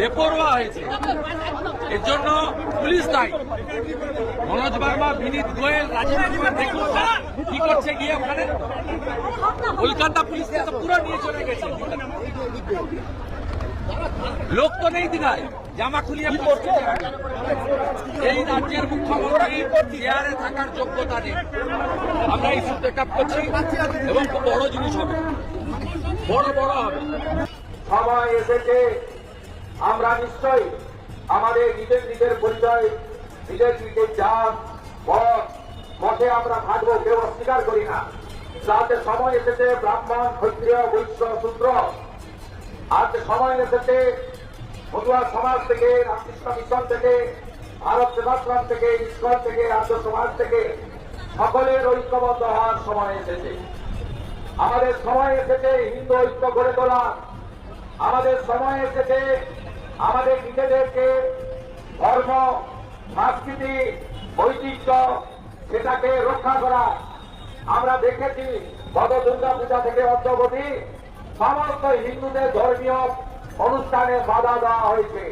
বেপরোয়া হয়েছে। এর জন্য পুলিশ দায়ী মনোজ বার্মা বিনীত গোয়েল রাজীব কুমার দেখুন কি করছে গিয়ে ওখানে। কলকাতা পুলিশ তো পুরো নিয়ে চলে গেছে। লোক তো নেই দিঘায়। জামা খুলিয়ে পড়ছে এই রাজ্যের মুখ্যমন্ত্রী চেয়ারে থাকার যোগ্যতা নেই। আমরা এই সুযোগ করছি এবং খুব বড় জিনিস হবে। বড় বড় হবে। সময় এসেছে। আমরা নিশ্চয়ই আমাদের নিজের নিজের পরিচয়, নিজের নিজের জাত পথ মঠে আমরা থাকব কেউ অস্বীকার করি না। তাতে সময় এসেছে ব্রাহ্মণ, ক্ষত্রিয়, বৈশ্য, শূদ্র। আজ সময় এসেছে মধুয়া সমাজ থেকে, রামকৃষ্ণ মিশন থেকে, ভারত সেবাশ্রম থেকে, ইস্কন থেকে আর্য সমাজ থেকে। সকলের ঐক্যবদ্ধ হওয়ার সময় এসেছে। আমাদের সময় এসেছে হিন্দু ঐক্য গড়ে তোলা। আমাদের সময় এসেছে আমাদের নিজেদেরকে ধর্ম, সংস্কৃতি ঐতিহ্য সেটাকে রক্ষা করা। আমরা দেখেছি গত দুর্গা পূজা থেকে অদ্যবধি সমস্ত হিন্দুদের ধর্মীয় অনুষ্ঠানে বাধা দেওয়া হয়েছে।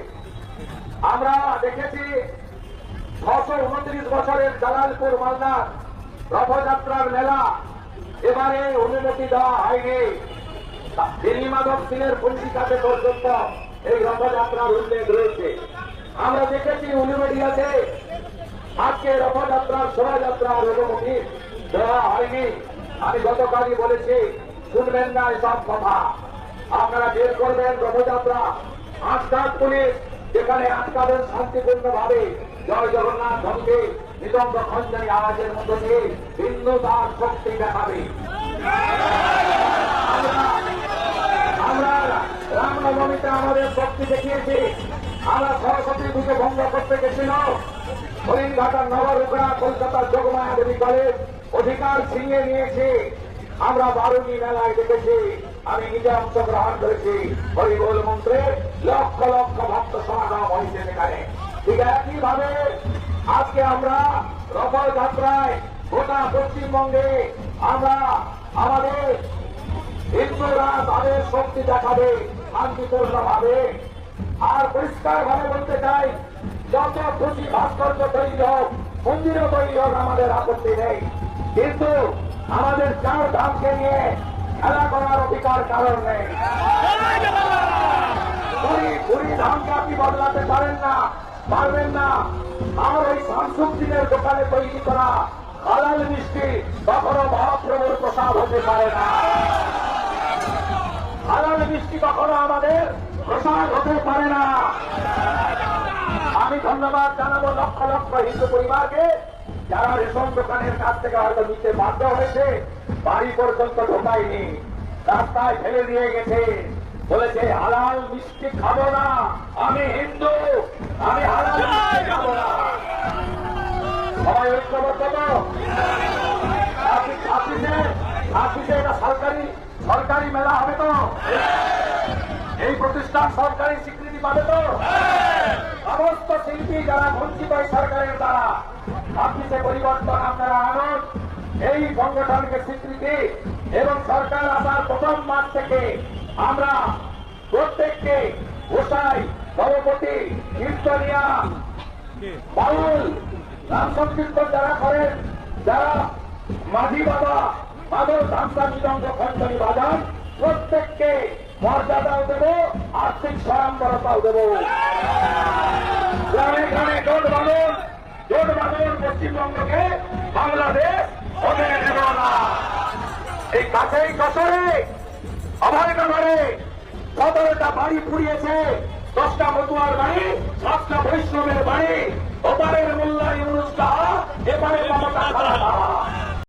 আমরা দেখেছি ছশো উনত্রিশ বছরের জালালপুর মালদার রথযাত্রার মেলা এবারে অনুমতি দেওয়া হয়নি। দিল্লি মাধব সিংয়ের পঞ্জিকাতে পর্যন্ত এই রথযাত্রার উল্লেখ রয়েছে। আমরা দেখেছি উলুবেড়িয়াতে আজকে রথযাত্রার শোভাযাত্রার অনুমতি দেওয়া হয়নি। আমি গতকালই বলেছি, শুনবেন না এসব কথা। আপনারা বের করবেন রথযাত্রা। আটকাত পুলিশ, যেখানে আটকাবেন শান্তিপূর্ণ ভাবে জয় জগন্নাথ ধনকে নিতঙ্গ খঞ্জনী আওয়াজের মধ্য দিয়ে হিন্দু তার শক্তি দেখাবে। রামনবমীতে আমাদের শক্তি দেখিয়েছি। আমরা সরস্বতী পুজো ভঙ্গ করতে গেছিল হরিণঘাটার নবরুকড়া কলকাতার যোগমায়া দেবী কলেজ অধিকার ছিনিয়ে নিয়েছি। আমরা বারুণী মেলায় দেখেছি। আমি নিজে অংশগ্রহণ করেছি। হরিবোল মন্ত্রে লক্ষ লক্ষ ভক্ত সমাগম হয়েছে সেখানে। ঠিক একই ভাবে আজকে আমরা রথযাত্রায় গোটা পশ্চিমবঙ্গে আমরা আমাদের হিন্দুরা তাদের শক্তি দেখাবে শান্তিপূর্ণ ভাবে আর পরিষ্কার ভাবে বলতে চাই, যত খুশি ভাস্কর্য তৈরি হোক, মন্দিরও তৈরি হোক, আমাদের আপত্তি নেই। কিন্তু আমাদের চার ধামকে নিয়ে খেলা করার অধিকার কারণ নেই। পুরী ধামকে আপনি বদলাতে পারেন না, পারবেন না। আর ওই শামসুদ্দিনের দোকানে তৈরি করা হালাল মিষ্টি কখনো মহাপ্রভুর প্রসাদ হতে পারে না। হালাল বৃষ্টি কখনো আমাদের প্রসার হতে পারে না। আমি ধন্যবাদ জানাব লক্ষ লক্ষ হিন্দু পরিবারকে, যারা রেশন দোকানের কাছ থেকে হয়তো নিতে বাধ্য হয়েছে, বাড়ি পর্যন্ত ঢোকায়নি, রাস্তায় ফেলে দিয়ে গেছে। বলেছে, হালাল মিষ্টি খাব না, আমি হিন্দু আমি হালাল মিষ্টি খাব না সবাই ঐক্যবদ্ধ তো ছাব্বিশে ছাব্বিশে এটা সরকারি সরকারি মেলা হবে তো? এই প্রতিষ্ঠান সরকারি স্বীকৃতি পাবে তো? সমস্ত শিল্পী যারা বঞ্চিত সরকারের দ্বারা ছাব্বিশে পরিবর্তন আপনারা আনুন। এই সংগঠনকে স্বীকৃতি এবং সরকার আসার প্রথম মাস থেকে আমরা প্রত্যেককে গোসাই, নবপতি, কীর্তনিয়া, বাউল রাম সংকীর্তন যারা করেন, যারা মাঝি বাবা ধামসা মৃদঙ্গ খঞ্চনী বাজান প্রত্যেককে মর্যাদাও দেব, আর্থিক স্বয়ম্বরতাও দেব। পশ্চিমবঙ্গকে বাংলাদেশ এই কাছেই অভয়নগরে সতেরোটা বাড়ি পুড়িয়েছে, দশটা মতুয়ার বাড়ি সাতটা বৈষ্ণবের বাড়ি। ওপারের মোল্লা ইউনুস এপারে মমতা খালাদা